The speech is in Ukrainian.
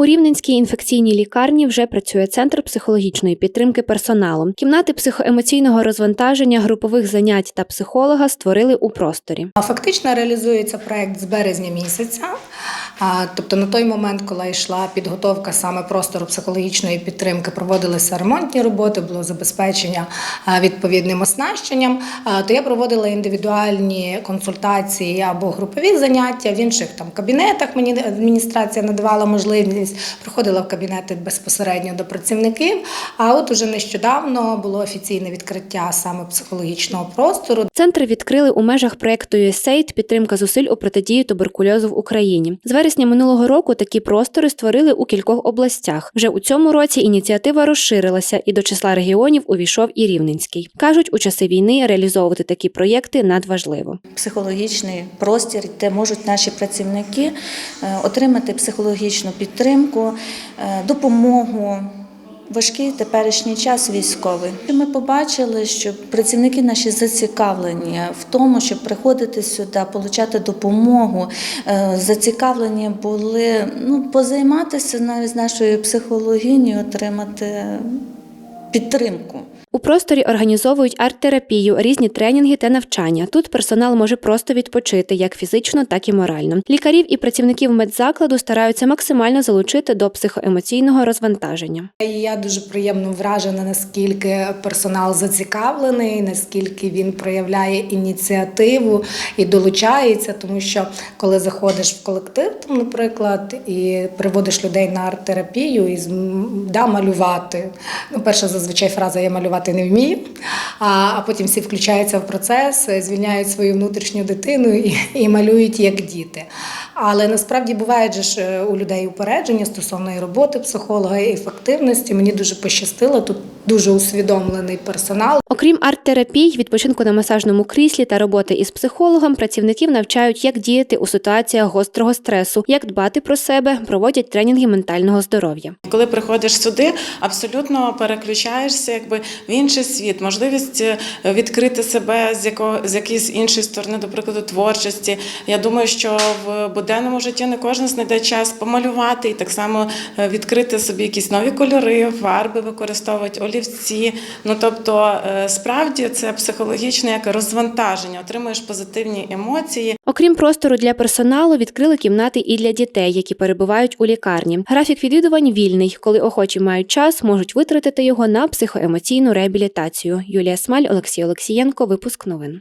У Рівненській інфекційній лікарні вже працює центр психологічної підтримки персоналу. Кімнати психоемоційного розвантаження, групових занять та психолога створили у просторі. Фактично реалізується проект з березня місяця. Тобто на той момент, коли йшла підготовка саме простору психологічної підтримки, проводилися ремонтні роботи, було забезпечення відповідним оснащенням. То я проводила індивідуальні консультації або групові заняття в інших там кабінетах. Мені адміністрація надавала можливість, приходила в кабінети безпосередньо до працівників. А от уже нещодавно було офіційне відкриття саме психологічного простору, Центр відкрили у межах проекту USAID підтримка зусиль у протидії туберкульозу в Україні. З вересня минулого року такі простори створили у кількох областях. Вже у цьому році ініціатива розширилася, і до числа регіонів увійшов і Рівненський. кажуть, у часи війни реалізовувати такі проєкти надважливо. психологічний простір, де можуть наші працівники е, отримати психологічну підтримку, е, допомогу. Важкий теперішній час військовий. Ми побачили, що працівники наші зацікавлені в тому, щоб приходити сюди, отримати допомогу. Е, Зацікавлені були ну, позайматися навіть з нашою психологією, отримати підтримку. У просторі організовують арт-терапію, різні тренінги та навчання. Тут персонал може просто відпочити як фізично, так і морально. Лікарів і працівників медзакладу стараються максимально залучити до психоемоційного розвантаження. Я дуже приємно вражена, наскільки персонал зацікавлений, наскільки він проявляє ініціативу і долучається, тому що коли заходиш в колектив, там, наприклад, і приводиш людей на арт-терапію і да, малювати. Ну, перша зазвичай фраза я малювати не вміє, а, потім всі включаються в процес, звільняють свою внутрішню дитину і, і малюють як діти. Але насправді буває ж е, у людей упередження стосовно і роботи психолога, і ефективності. Мені дуже пощастило. Тут дуже усвідомлений персонал. Окрім арт-терапій, відпочинку на масажному кріслі та роботи із психологом, працівників навчають, як діяти у ситуаціях гострого стресу, як дбати про себе, проводять тренінги ментального здоров'я. Коли приходиш сюди, абсолютно переключаєшся якби в інший світ, можливість е, відкрити себе з якого з якоїсь іншої сторони, до прикладу, творчості. Я думаю, що в буденному житті не кожен знайде час помалювати і так само е, відкрити собі якісь нові кольори, фарби використовувати, олівці. Ну тобто, е, справді це психологічне як розвантаження, отримуєш позитивні емоції. Окрім простору для персоналу, відкрили кімнати і для дітей, які перебувають у лікарні. Графік відвідувань вільний. Коли охочі мають час, можуть витратити його на психоемоційну реабілітацію. Юлія Смаль, Олексій Олексієнко. Випуск новин.